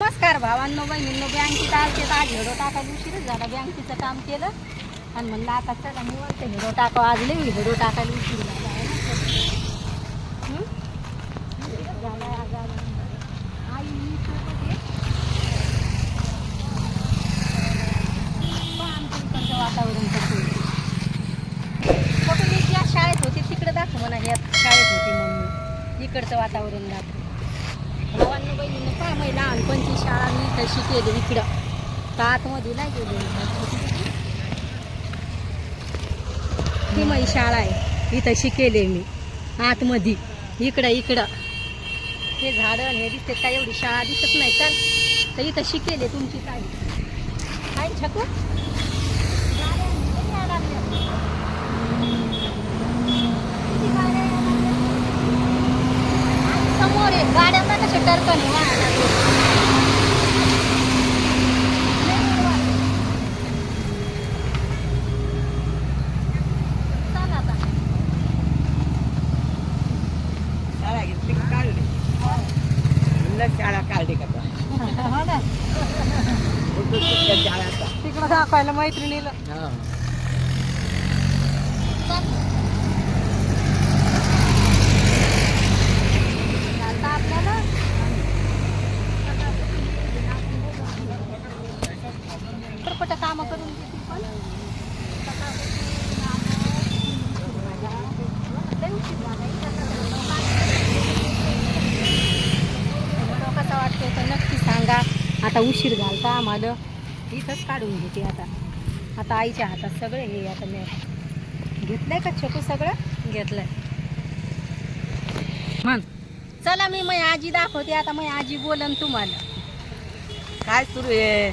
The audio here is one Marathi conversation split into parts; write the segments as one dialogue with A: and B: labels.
A: नमस्कार भावांनो बहिणींनो बँकेत आलते तर आज हिडो टाकायला उशीरच झाला बँकेचं काम केलं आणि म्हणलं आता चला निवांत हिडो टाकावं आज लई हिडो टाकायला उशीर झाला आहे ना. हं? आज आज. आई मी सोबत आहे. आमच्या इकडचं वातावरण कसं आहे. मी ज्या शाळेत होते तिकडे दाखव म्हणा ह्या शाळेत होती मम्मी इकडचं वातावरण दाखव भावांनो बहिणींना पहा मी अशी केली इकडं. आतमध्ये नाही गेली. ती माझी शाळा आहे. इथं शिकेले मी. आतमध्ये. इकडं इकडं. हे झाडं हे दिसते. काय एवढी शाळा दिसत नाही का? तर इथं शिकेले तुमची काय काय छकू? गाड्या समोर आहे गाड्यांना कसे टरकन
B: शाळा घेतली का काढली म्हणलं शाळा काढली का बा? कुठं सुटल्या शाळाचा
A: तिकडं दाखवायला मैत्रिणीला
B: हा.
A: आता आपल्याला पटपट कामं करून घेते पण लय उशीर झाला. व्हिडिओ कसा वाटतोय तर नक्की सांगा आता उशीर झालता आम्हाला इथंच काढून घेते आता. आता आईच्या हातात सगळे हे आता मी घेतलंय का छोटू सगळं? घेतलंय. म्हण. चला मी माझी आजी दाखवते आता माझी आजी बोलन तुम्हाला.
B: काय सुरू आहे?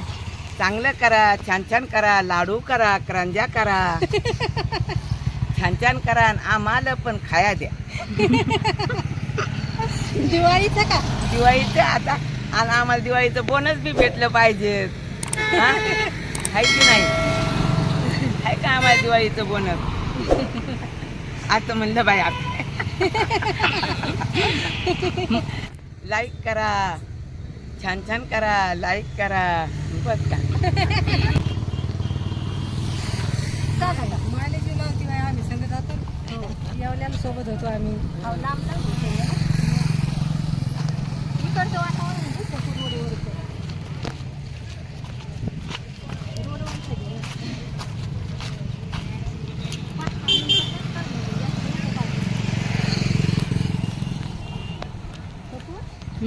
B: चांगलं करा छान छान करा लाडू करा करंजा करा. छान छान करा आणि आम्हाला पण खाया द्या.
A: दिवाळीचं का?
B: दिवाळीचं आता आणि आम्हाला दिवाळीचं बोनस बी भेटलं पाहिजे. हा? आहे की नाही? आहे का आम्हाला दिवाळीचं बोनस असं म्हणलं बाई आप लाईक करा. छान छान करा. लाईक करा. बस का?
A: चला
C: मायलेजी लावती आम्ही. संग जातो येवल्याला सोबत होतो आम्ही.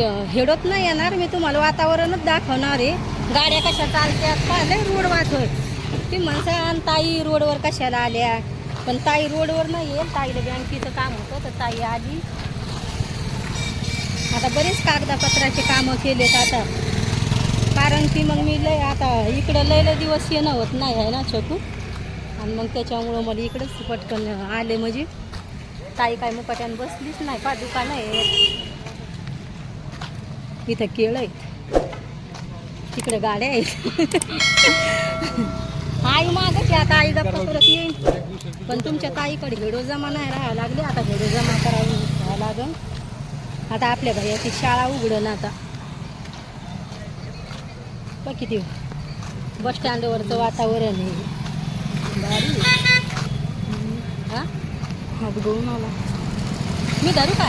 A: हेडत नाही येणार मी तुम्हाला वातावरणच दाखवणार आहे. गाड्या कशा चालत्यात पाहिलं रोड वाचवत ती माणसं आणि ताई रोडवर कशाला आल्या? पण ताई रोडवर नाही येईल. ताईला बँकेचं काम होतं तर ताई आली. आता बरेच कागदापत्राचे कामं केलेत आता. कारण की मग मी लय आता इकडं लय लय दिवस येणं होत नाही आहे ना छोटू? आणि मग त्याच्यामुळं मला इकडंच पटकन आले म्हणजे. ताई काय मुकाट्यानं बसलीच नाही का दुकान आहे इथं केळं आहेत. तिकडे गाड्या आहेत. आई मागच आहे, आता आई गप्पा करत येईन. पण तुमच्या ताईकडे हिडो जमा नाही राहायला लागले. आता हिडो जमा करावी राहायला लागन. आता आपल्या भैयाची शाळा उघडन आता. बघ किती बस स्टँडवरचं वातावरण आहे. भारी हा? मग घेऊन आला मी धरू का?